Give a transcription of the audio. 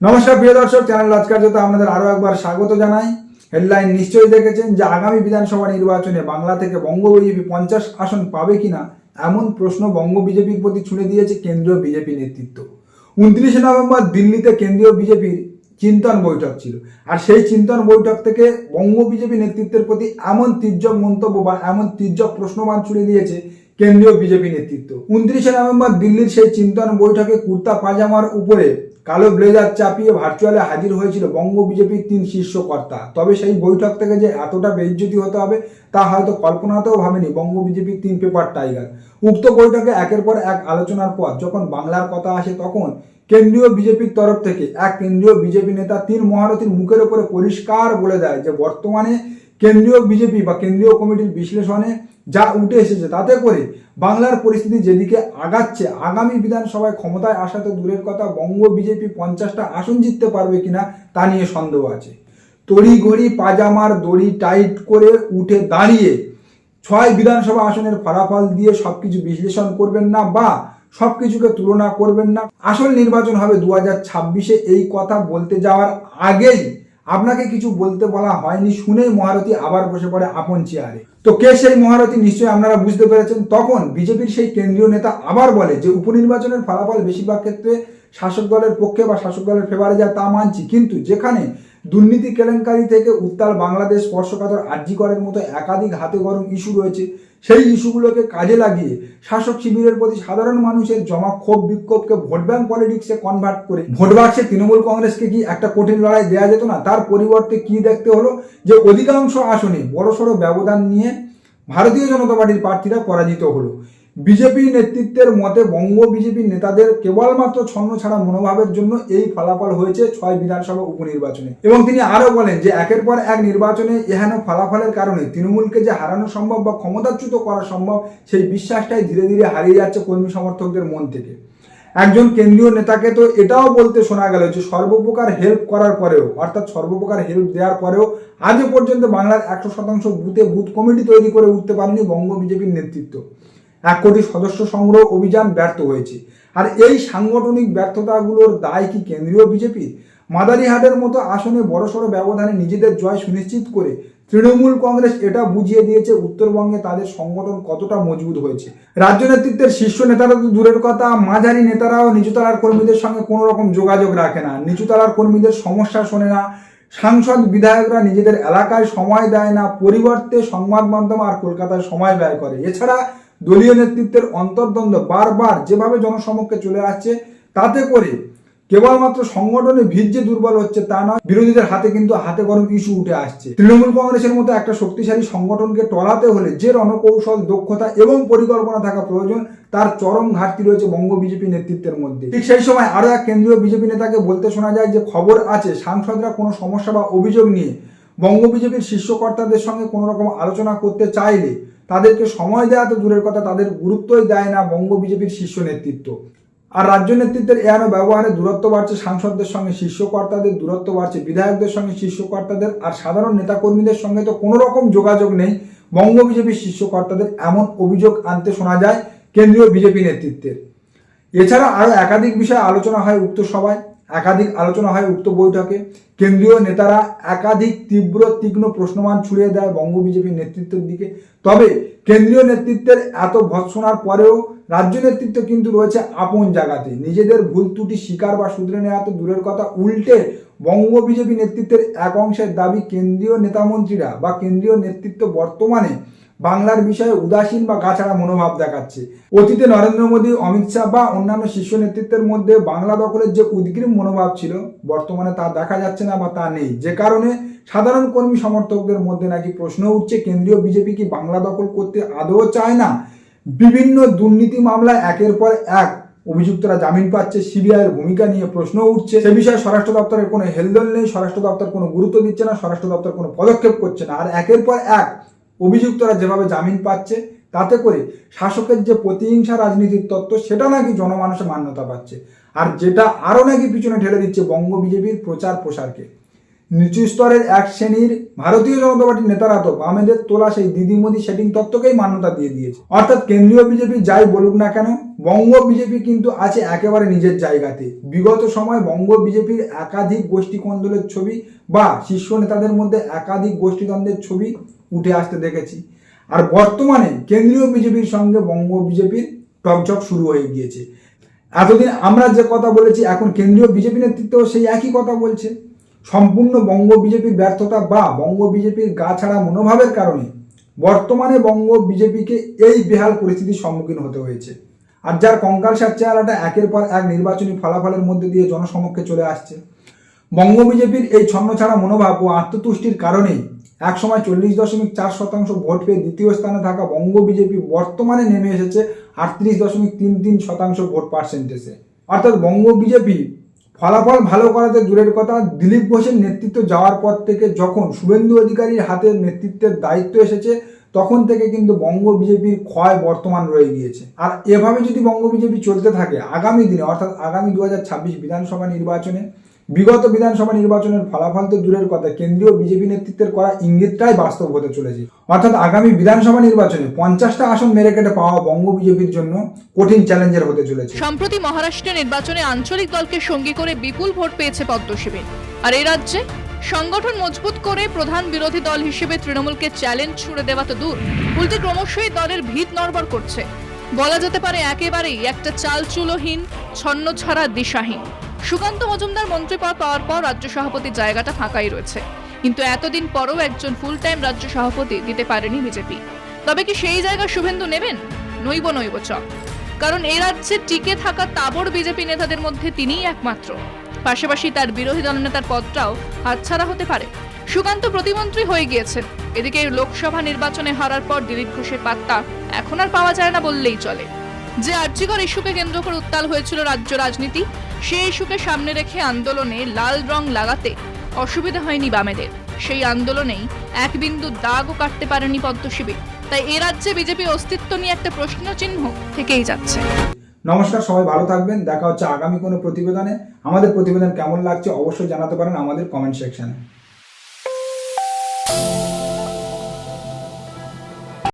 নমস্কার, প্রিয় দর্শক চ্যানেল রাজকার্যতে আপনাদের আরও একবার স্বাগত জানাই। হেডলাইন নিশ্চয়ই দেখেছেন যে আগামী বিধানসভা নির্বাচনে বাংলা থেকে বঙ্গ বিজেপি পঞ্চাশ আসন পাবে কিনা এমন প্রশ্ন বঙ্গ বিজেপির প্রতি ছুড়ে দিয়েছে কেন্দ্রীয় বিজেপি নেতৃত্ব। উনত্রিশে নভেম্বর দিল্লিতে কেন্দ্রীয় বিজেপির চিন্তন বৈঠক ছিল। আর সেই চিন্তন বৈঠক থেকে বঙ্গ বিজেপি নেতৃত্বের প্রতি এমন তির্যক মন্তব্য বা এমন তির্যক প্রশ্নবান ছুড়ে দিয়েছে কেন্দ্রীয় বিজেপি নেতৃত্ব। উনত্রিশে নভেম্বর দিল্লির সেই চিন্তন বৈঠকে কুর্তা পাজামার উপরে কালো ব্লেজার চাপিয়ে ভার্চুয়ালে হাজির হয়েছিল বঙ্গ বিজেপির তিন শীর্ষ কর্তা তবে সেই বৈঠক থেকে যে এতটা বেইজ্জতি হতে হবে, তা হয়তো কল্পনাতেও ভাবেনি বঙ্গ বিজেপির তিন পেপার টাইগার। উক্ত বৈঠকে একের পর এক আলোচনার পর যখন বাংলার কথা আসে তখন কেন্দ্রীয় বিজেপির তরফ থেকে এক কেন্দ্রীয় বিজেপি নেতা তিন মহারথীর মুখের উপরে পরিষ্কার বলে দেয় যে বর্তমানে কেন্দ্রীয় বিজেপি বা কেন্দ্রীয় কমিটির বিশ্লেষণে যা উঠে এসেছে, তাতে করে বাংলার পরিস্থিতি যেদিকে আগাচ্ছে, আগামী বিধানসভায় ক্ষমতায় আসা তো দূরের কথা, বঙ্গ বিজেপি পঞ্চাশটা আসন জিততে পারবে কিনা, তা নিয়ে সন্দেহ আছে। তড়িঘড়ি, পাজামার দড়ি টাইট করে উঠে দাঁড়িয়ে ছয় বিধানসভা আসনের ফলাফল দিয়ে সবকিছু বিশ্লেষণ করবেন না বা সবকিছুকে তুলনা করবেন না। আসল নির্বাচন হবে দু হাজার ছাব্বিশে, এই কথা বলতে যাওয়ার আগেই আপনাকে কিছু বলতে বলা হয়নি শুনেই মহারথী আবার বসে পড়ে আপন চেয়ারে। তো কে সেই মহারথী নিশ্চয়ই আপনারা বুঝতে পেরেছেন? তখন বিজেপির সেই কেন্দ্রীয় নেতা আবার বলে যে উপনির্বাচনের ফলাফল বেশিরভাগ ক্ষেত্রে শাসক দলের পক্ষে বা শাসক দলের ফেভারে যায় তা মানছি। কিন্তু যেখানে দুর্নীতি কেলেঙ্কারি থেকে উত্তাল বাংলাদেশ স্পর্শকাতর আর্যিকরের মতো একাধিক হাতে গরম ইস্যু রয়েছে। সেই ইস্যুগুলোকে কাজে লাগিয়ে শাসক শিবিরের প্রতি সাধারণ মানুষের জমা ক্ষোভ বিক্ষোভকে ভোট ব্যাংক পলিটিক্সে কনভার্ট করে। ভোট বাক্সে তৃণমূল কংগ্রেসকে কি একটা কঠিন লড়াই দেওয়া যেত না? তার পরিবর্তে কি দেখতে হলো? যে অধিকাংশ আসনে বড়সড় ব্যবধান নিয়ে ভারতীয় জনতা পার্টির প্রার্থীরা পরাজিত হলো। বিজেপি নেতৃত্বের মতে বঙ্গ বিজেপি নেতাদের কেবলমাত্র ছন্ন ছাড়া মনোভাবের জন্য এই ফলাফল হয়েছে ছয় বিধানসভা উপনির্বাচনে। এবং তিনি আরও বলেন যে একের পর এক নির্বাচনে এহেন ফলাফলের কারণে তৃণমূলকে যে হারানো সম্ভব বা ক্ষমতাচ্যুত করা সম্ভব, সেই বিশ্বাসটাই ধীরে ধীরে হারিয়ে যাচ্ছে কর্মী সমর্থকদের মন থেকে। একজন কেন্দ্রীয় নেতাকে তো এটাও বলতে শোনা গেল যে সর্বপ্রকার হেল্প করার পরেও, অর্থাৎ সর্বপ্রকার হেল্প দেওয়ার পরেও আজও পর্যন্ত বাংলার একশো শতাংশ বুথে বুথ কমিটি তৈরি করে উঠতে পারেনি বঙ্গ বিজেপির নেতৃত্ব। এক কোটি সদস্য সংগ্রহ অভিযান ব্যর্থ হয়েছে। আর এই সাংগঠনিক ব্যর্থতাগুলোর দায় কি কেন্দ্রীয় বিজেপির? মাদারিহাটের মতো আসনে বড়সড় ব্যবধানে নিজেদের জয় সুনিশ্চিত করে তৃণমূল কংগ্রেস এটা বুঝিয়ে দিয়েছে, উত্তরবঙ্গে তাদের সংগঠন কতটা মজবুত হয়েছে। রাজ্য নেতৃত্বের শীর্ষ নেতারা তো দূরের কথা, মাঝারি নেতারাও নিচুতলার কর্মীদের সঙ্গে কোনো রকম যোগাযোগ রাখে না, নিচুতলার কর্মীদের সমস্যা শোনে না, সাংসদ বিধায়করা নিজেদের এলাকায় সময় দেয় না, পরিবর্তে সংবাদ মাধ্যম আর কলকাতায় সময় ব্যয় করে। এছাড়া দলীয় নেতৃত্বের অন্তর্দ্বন্দ্ব বারবার যেভাবে জনসমক্ষে চলে আসছে, তাতে করে কেবলমাত্র সংগঠনে ভিত যে দুর্বল হচ্ছে তা নয়, বিরোধীদের হাতে কিন্তু হাতে গরম ইস্যু উঠে আসছে। তৃণমূল কংগ্রেসের মতো একটা শক্তিশালী সংগঠনকে টলাতে হলে যে রণকৌশল, দক্ষতা এবং পরিকল্পনা থাকা প্রয়োজন, তার চরম ঘাটতি রয়েছে বঙ্গ বিজেপি নেতৃত্বের মধ্যে। ঠিক সেই সময় আরও এক কেন্দ্রীয় বিজেপি নেতাকে বলতে শোনা যায় যে খবর আছে, সাংসদরা কোনো সমস্যা বা অভিযোগ নিয়ে বঙ্গ বিজেপির শীর্ষকর্তাদের সঙ্গে কোনো রকম আলোচনা করতে চাইলে তাদেরকে সময় দেওয়া তো দূরের কথা, তাদের গুরুত্বই দেয় না বঙ্গ বিজেপির শীর্ষ নেতৃত্ব। আর রাজ্য নেতৃত্বের এয়ানো ব্যবহারে দূরত্ব বাড়ছে সাংসদদের সঙ্গে, শীর্ষকর্তাদের দূরত্ব বাড়ছে বিধায়কদের সঙ্গে, শীর্ষকর্তাদের আর সাধারণ নেতাকর্মীদের সঙ্গে তো কোনো রকম যোগাযোগ নেই। বঙ্গ বিজেপির শীর্ষকর্তাদের এমন অভিযোগ আনতে শোনা যায় কেন্দ্রীয় বিজেপি নেতৃত্বের। এছাড়া আরও একাধিক বিষয়ে আলোচনা হয় উক্ত সভায়। একাধিক আলোচনা হয় উক্ত বৈঠকে। কেন্দ্রীয় নেতারা একাধিক তীব্র, তীক্ষ্ণ প্রশ্নমান ছুড়িয়ে দেয় বঙ্গ বিজেপির নেতৃত্বের দিকে। তবে কেন্দ্রীয় নেতৃত্বের এত ভৎসনার পরেও রাজ্য নেতৃত্ব কিন্তু রয়েছে আপন জায়গাতে। নিজেদের ভুল ত্রুটি স্বীকার বা শুধরে নেওয়া তো দূরের কথা। উল্টে বঙ্গ বিজেপি নেতৃত্বের এক অংশের দাবি কেন্দ্রীয় নেতামন্ত্রীরা বা কেন্দ্রীয় নেতৃত্ব বর্তমানে বাংলার বিষয়ে উদাসীন বা গাছাড়া মনোভাব দেখাচ্ছে। অতীতে নরেন্দ্র মোদী, অমিত শাহ বা অন্যান্য শীর্ষ নেতৃত্বের মধ্যে বাংলা দখলের যে উদ্গ্রীব মনোভাব ছিল, বর্তমানে তা দেখা যাচ্ছে না বা তা নেই। যে কারণে সাধারণ কর্মী সমর্থকদের মধ্যে নাকি প্রশ্ন উঠছে, কেন্দ্রীয় বিজেপি কি বাংলা দখল করতে আদৌ চায় না? বিভিন্ন দুর্নীতি মামলায় একের পর এক অভিযুক্তরা জামিন পাচ্ছে, সিবিআইয়ের ভূমিকা নিয়ে প্রশ্ন উঠছে। সে বিষয়ে স্বরাষ্ট্র দপ্তরের কোনো হেলদোল নেই, স্বরাষ্ট্র দপ্তর কোনো গুরুত্ব দিচ্ছে না, স্বরাষ্ট্র দপ্তর কোনো পদক্ষেপ করছে না। আর একের পর এক অভিযুক্তরা যেভাবে জামিন পাচ্ছে, তাতে করে শাসকের যে প্রতিহিংসা রাজনীতির তত্ত্ব, সেটা নাকি জনমানুষে মান্যতা পাচ্ছে। আর যেটা আরও নাকি পিছনে ঠেলে দিচ্ছে বঙ্গ বিজেপির প্রচার প্রসারকে। নিচু স্তরের এক শ্রেণির ভারতীয় জনতা পার্টির নেতারা তো বামেদের তোলা সেই দিদি মোদি সেটিং তত্ত্বকেই মান্যতা দিয়ে দিয়েছে। অর্থাৎ কেন্দ্রীয় বিজেপি যাই বলুক না কেন, বঙ্গ বিজেপি কিন্তু আছে একেবারে নিজের জায়গাতে। বিগত সময় বঙ্গ বিজেপির একাধিক গোষ্ঠী কোন্দলের ছবি বা শীর্ষ নেতাদের মধ্যে একাধিক গোষ্ঠীদ্বন্দ্বের ছবি উঠে আসতে দেখেছি। আর বর্তমানে কেন্দ্রীয় বিজেপির সঙ্গে বঙ্গ বিজেপির টকঝক শুরু হয়ে গিয়েছে। এতদিন আমরা যে কথা বলেছি, এখন কেন্দ্রীয় বিজেপি নেতৃত্ব সেই একই কথা বলছে। সম্পূর্ণ বঙ্গ বিজেপির ব্যর্থতা বা বঙ্গ বিজেপির গা ছাড়া মনোভাবের কারণে বর্তমানে বঙ্গ বিজেপিকে এই বেহাল পরিস্থিতির সম্মুখীন হতে হয়েছে। আর যার কঙ্কাল কঙ্কালসার চেহারাটা একের পর এক নির্বাচনী ফলাফলের মধ্যে দিয়ে জনসমক্ষে চলে আসছে। বঙ্গ বিজেপির এই ছন্নছাড়া মনোভাব ও আত্মতুষ্টির কারণেই একসময় চল্লিশ দশমিক চার শতাংশ ভোট পেয়ে দ্বিতীয় স্থানে থাকা বঙ্গ বিজেপি বর্তমানে নেমে এসেছে আটত্রিশ দশমিক তিন তিন শতাংশ ভোট পার্সেন্টেজে। অর্থাৎ বঙ্গ বিজেপি ফলাফল ভালো করাতে দূরের কথা, দিলীপ ঘোষের নেতৃত্ব যাওয়ার পর থেকে যখন শুভেন্দু অধিকারীর হাতে নেতৃত্বের দায়িত্ব এসেছে, তখন থেকে কিন্তু বঙ্গ বিজেপির ক্ষয় বর্তমান রয়ে গিয়েছে। আর এভাবে যদি বঙ্গ বিজেপি চলতে থাকে, আগামী দিনে, অর্থাৎ আগামী দু হাজার ছাব্বিশ বিধানসভা নির্বাচনে বিগত বিধানসভা নির্বাচনের ফলাফল তো দূরের কথা। কেন্দ্রীয় বিজেপি নেতৃত্বের করা ইঙ্গিতটাই বাস্তব হতে চলেছে। অর্থাৎ আগামী বিধানসভা নির্বাচনে পঞ্চাশটা আসন মেরে কেটে পাওয়া বঙ্গ বিজেপির জন্য কঠিন চ্যালেঞ্জের হতে চলেছে। সম্প্রতি মহারাষ্ট্রে নির্বাচনে আঞ্চলিক দলকে সঙ্গী করে বিপুল ভোট পেয়েছে পদ্ম শিবির। আর এই রাজ্যে সংগঠন মজবুত করে প্রধান বিরোধী দল হিসেবে তৃণমূলকে চ্যালেঞ্জ ছুড়ে দেওয়া তো দূর। উল্টে ক্রমশই দলের ভিত নড়বড় করছে। বলা যেতে পারে একেবারেই একটা চালচুলোহীন ছন্ন ছাড়া দিশাহীন। সুকান্ত মজুমদার মন্ত্রী পদ পাওয়ার পর রাজ্য সভাপতির জায়গাটা ফাঁকাই রয়েছে। কিন্তু এতদিন পরও একজন ফুল টাইম রাজ্য সভাপতি দিতে পারেনি বিজেপি। তবে কি সেই জায়গা শুভেন্দু নেবেন? নইব নইব, চ। কারণ এ রাজ্যে টিকে থাকা তাবড় বিজেপি নেতাদের মধ্যে তিনিই একমাত্র। পাশাপাশি তার বিরোধী দলনেতার পদটাও হাতছাড়া হতে পারে। সুকান্ত প্রতিমন্ত্রী হয়ে গিয়েছেন। এদিকে লোকসভা নির্বাচনে হারার পর দিলীপ ঘোষের পাত্তা এখন আর পাওয়া যায় না বললেই চলে। যে আর্যিকর ইস্যুকে কেন্দ্র করে উত্তাল হয়েছিল রাজ্য রাজনীতি, সেই ইস্যুকে সামনে রেখে আন্দোলনে লাল রং লাগাতে অসুবিধা হয়নি বামেদের। সেই আন্দোলনেই এক বিন্দু দাগও কাটতে পারেনি পদ্ম শিবির তাই এ রাজ্যে বিজেপি অস্তিত্ব নিয়ে একটা প্রশ্ন চিহ্ন থেকেই যাচ্ছে। নমস্কার, সবাই ভালো থাকবেন। দেখা হচ্ছে আগামী কোনো প্রতিবেদনে। আমাদের প্রতিবেদন কেমন লাগছে অবশ্যই জানাতে পারেন আমাদের কমেন্ট সেকশনে